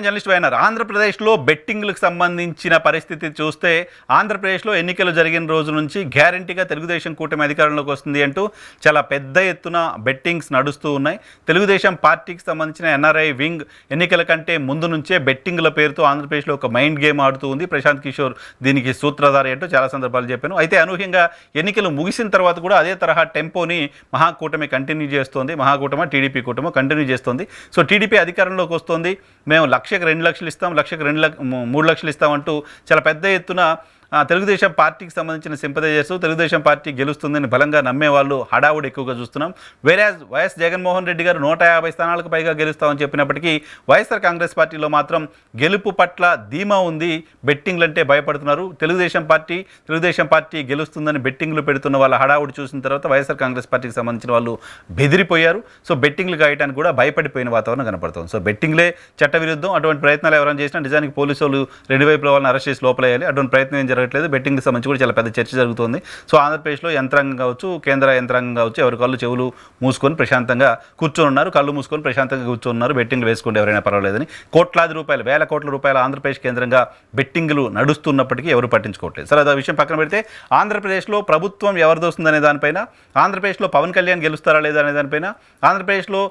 Independent journalist అయినారు. ఆంధ్రప్రదేశ్లో బెట్టింగ్లకు సంబంధించిన పరిస్థితి చూస్తే ఆంధ్రప్రదేశ్లో ఎన్నికలు జరిగిన రోజు నుంచి గ్యారంటీగా తెలుగుదేశం కూటమి అధికారంలోకి వస్తుంది అంటూ చాలా పెద్ద ఎత్తున బెట్టింగ్స్ నడుస్తూ ఉన్నాయి. తెలుగుదేశం పార్టీకి సంబంధించిన ఎన్ఆర్ఐ వింగ్ ఎన్నికల కంటే ముందు నుంచే బెట్టింగ్ల పేరుతో ఆంధ్రప్రదేశ్లో ఒక మైండ్ గేమ్ ఆడుతూ ఉంది. ప్రశాంత్ కిషోర్ దీనికి సూత్రధారి అంటూ చాలా సందర్భాలు చెప్పాను. అయితే అనూహ్యంగా ఎన్నికలు ముగిసిన తర్వాత కూడా అదే తరహా టెంపోని మహాకూటమి కంటిన్యూ చేస్తోంది. మహాకూటమి టీడీపీ కూటమి కంటిన్యూ చేస్తోంది. సో టీడీపీ అధికారంలోకి వస్తోంది. మేము లక్షకు రెండు లక్షలు ఇస్తాం లక్షకు రెండు లక్ష మూడు లక్షలు ఇస్తామంటూ చాలా పెద్ద ఎత్తున తెలుగుదేశం పార్టీకి సంబంధించిన సింపదైజర్స్ తెలుగుదేశం పార్టీ గెలుస్తుందని బలంగా నమ్మే వాళ్ళు హడావుడి ఎక్కువగా చూస్తున్నాం. వేరే వైఎస్ జగన్మోహన్ రెడ్డి గారు నూట యాభై స్థానాలకు పైగా గెలుస్తామని చెప్పినప్పటికీ వైఎస్ఆర్ కాంగ్రెస్ పార్టీలో మాత్రం గెలుపు పట్ల ధీమా ఉంది. బెట్టింగ్లు అంటే భయపడుతున్నారు. తెలుగుదేశం పార్టీ తెలుగుదేశం పార్టీ గెలుస్తుందని బెట్టింగ్లు పెడుతున్న వాళ్ళ హడావుడి చూసిన తర్వాత వైఎస్ఆర్ కాంగ్రెస్ పార్టీకి సంబంధించిన వాళ్ళు బెదిరిపోయారు. సో బెట్టింగ్లు కాయటానికి కూడా భయపడిపోయిన వాతావరణం కనపడుతుంది. సో బెట్టింగ్లే చట్టవిరుద్ధం అటువంటి ప్రయత్నాలు ఎవరైనా చేసినా నిజానికి పోలీసులు రెండు వైపుల వాళ్ళని అరెస్ట్ చేసి లోపలేయాలి. అటువంటి ప్రయత్నం ఏం జరగట్లేదు. బెట్టింగ్కి సంబంధించి కూడా చాలా పెద్ద చర్చ జరుగుతుంది. సో ఆంధ్రప్రదేశ్లో యంత్రాంగం కావచ్చు కేంద్ర యంత్రాంగం కావచ్చు ఎవరి కళ్ళు చెవులు మూసుకొని ప్రశాంతంగా కూర్చొని ఉన్నారు కళ్ళు మూసుకొని ప్రశాంతంగా కూర్చొని ఉన్నారు బెట్టింగ్లు వేసుకుంటే ఎవరైనా పర్వాలేదని. కోట్లాది రూపాయలు వేల కోట్ల రూపాయల ఆంధ్రప్రదేశ్ కేంద్రంగా బెట్టింగ్లు నడుస్తున్నప్పటికీ ఎవరు పట్టించుకోవట్లేదు. సరే అది ఆ విషయం పక్కన పెడితే ఆంధ్రప్రదేశ్లో ప్రభుత్వం ఎవరిది వస్తుందనే దానిపైన ఆంధ్రప్రదేశ్లో పవన్ కళ్యాణ్ గెలుస్తారా లేదా అనే దానిపైన ఆంధ్రప్రదేశ్లో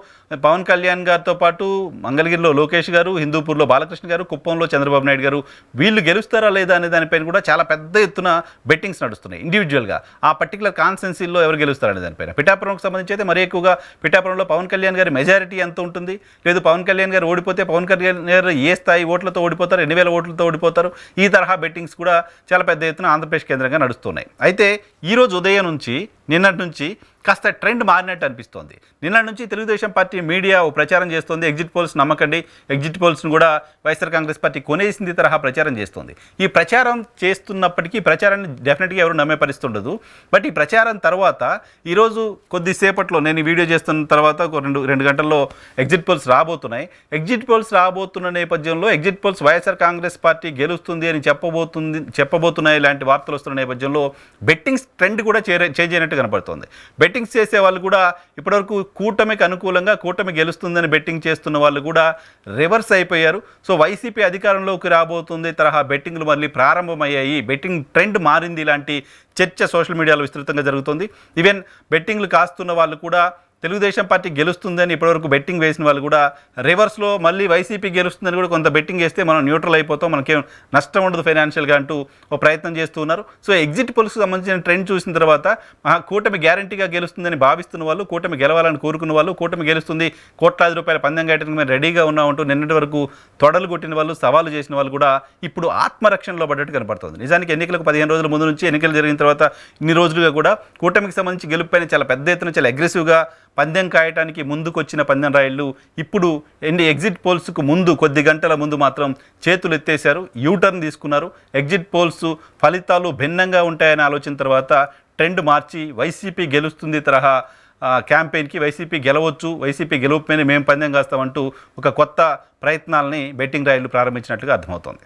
పవన్ కళ్యాణ్ గారితో పాటు మంగళగిరిలో లోకేష్ గారు హిందూపూర్లో బాలకృష్ణ గారు కుప్పంలో చంద్రబాబు నాయుడు గారు వీళ్ళు గెలుస్తారా లేదా అనే దానిపైన కూడా చాలా చాలా పెద్ద ఎత్తున బెట్టింగ్స్ నడుస్తున్నాయి ఇండివిజువల్గా ఆ పర్టికులర్ కాన్సెన్సీల్లో ఎవరు గెలుస్తారనే దానిపైన పిఠాపురంకి సంబంధించి అయితే మరీ ఎక్కువగా పిఠాపురంలో పవన్ కళ్యాణ్ గారి మెజారిటీ ఎంత ఉంటుంది? లేదు పవన్ కళ్యాణ్ గారు ఓడిపోతే పవన్ కళ్యాణ్ గారు ఏ స్థాయి ఓట్లతో ఓడిపోతారు? ఎన్ని వేల ఓట్లతో ఓడిపోతారు? ఈ తరహా బెట్టింగ్స్ కూడా చాలా పెద్ద ఎత్తున ఆంధ్రప్రదేశ్ కేంద్రంగా నడుస్తున్నాయి. అయితే ఈరోజు ఉదయం నుంచి నిన్నటి నుంచి కాస్త ట్రెండ్ మారినట్టు అనిపిస్తోంది. నిన్న నుంచి తెలుగుదేశం పార్టీ మీడియా ప్రచారం చేస్తోంది. ఎగ్జిట్ పోల్స్ నమ్మకండి. ఎగ్జిట్ పోల్స్ను కూడా వైఎస్ఆర్ కాంగ్రెస్ పార్టీ కొనేసింది తరహా ప్రచారం చేస్తోంది. ఈ ప్రచారం చేస్తున్నప్పటికీ ప్రచారాన్ని డెఫినెట్గా ఎవరు నమ్మే పరిస్థితి ఉండదు. బట్ ఈ ప్రచారం తర్వాత ఈరోజు కొద్దిసేపట్లో నేను ఈ వీడియో చేస్తున్న తర్వాత ఒక రెండు రెండు గంటల్లో ఎగ్జిట్ పోల్స్ రాబోతున్నాయి. ఎగ్జిట్ పోల్స్ రాబోతున్న నేపథ్యంలో exit polls YSR Congress party గెలుస్తుంది అని చెప్పబోతుంది చెప్పబోతున్నాయి ఇలాంటి వార్తలు వస్తున్న నేపథ్యంలో బెట్టింగ్స్ ట్రెండ్ కూడా చేంజ్ అయినట్టు కనపడుతుంది. బెట్టింగ్స్ చేసే వాళ్ళు కూడా ఇప్పటివరకు కూటమికి అనుకూలంగా కూటమి గెలుస్తుందని బెట్టింగ్ చేస్తున్న వాళ్ళు కూడా రివర్స్ అయిపోయారు. సో వైసీపీ అధికారంలోకి రాబోతుంది తరహా బెట్టింగ్లు మళ్ళీ ప్రారంభమయ్యాయి. బెట్టింగ్ ట్రెండ్ మారింది ఇలాంటి చర్చ సోషల్ మీడియాలో విస్తృతంగా జరుగుతుంది. ఈవెన్ బెట్టింగ్లు కాస్తున్న వాళ్ళు కూడా తెలుగుదేశం పార్టీ గెలుస్తుందని ఇప్పటివరకు బెట్టింగ్ వేసిన వాళ్ళు కూడా రివర్స్లో మళ్ళీ వైసీపీ గెలుస్తుందని కూడా కొంత బెట్టింగ్ వేస్తే మనం న్యూట్రల్ అయిపోతాం మనకేం నష్టం ఉండదు ఫైనాన్షియల్గా అంటూ ఓ ప్రయత్నం చేస్తూ ఉన్నారు. సో ఎగ్జిట్ పోల్స్కి సంబంధించిన ట్రెండ్ చూసిన తర్వాత ఆ కూటమి గ్యారంటీగా గెలుస్తుందని భావిస్తున్న వాళ్ళు కూటమి గెలవాలని కోరుకున్న వాళ్ళు కూటమి గెలుస్తుంది కోట్లాది రూపాయల పందెం కట్టడానికి మేము రెడీగా ఉన్నామంటూ నిన్నటి వరకు తొడలు కొట్టిన వాళ్ళు సవాలు చేసిన వాళ్ళు కూడా ఇప్పుడు ఆత్మరక్షణలో పడ్డట్టు కనపడుతుంది. నిజానికి ఎన్నికలకు పదిహేను రోజుల ముందు నుంచి ఎన్నికలు జరిగిన తర్వాత ఇన్ని రోజులుగా కూడా కూటమికి సంబంధించి గెలుపుపైన చాలా పెద్ద ఎత్తున చాలా అగ్రెసివ్గా పందెం కాయటానికి ముందుకొచ్చిన పందెం రాయిళ్ళు ఇప్పుడు ఎన్ని ఎగ్జిట్ పోల్స్కు ముందు కొద్ది గంటల ముందు మాత్రం చేతులు ఎత్తేశారు. యూటర్న్ తీసుకున్నారు. ఎగ్జిట్ పోల్స్ ఫలితాలు భిన్నంగా ఉంటాయని ఆలోచన తర్వాత ట్రెండ్ మార్చి వైసీపీ గెలుస్తుంది తరహా క్యాంపెయిన్కి వైసీపీ గెలవచ్చు. వైసీపీ గెలుపు మేము పందెం కాస్తామంటూ ఒక కొత్త ప్రయత్నాలని బెట్టింగ్ రాయిలు ప్రారంభించినట్లుగా అర్థమవుతోంది.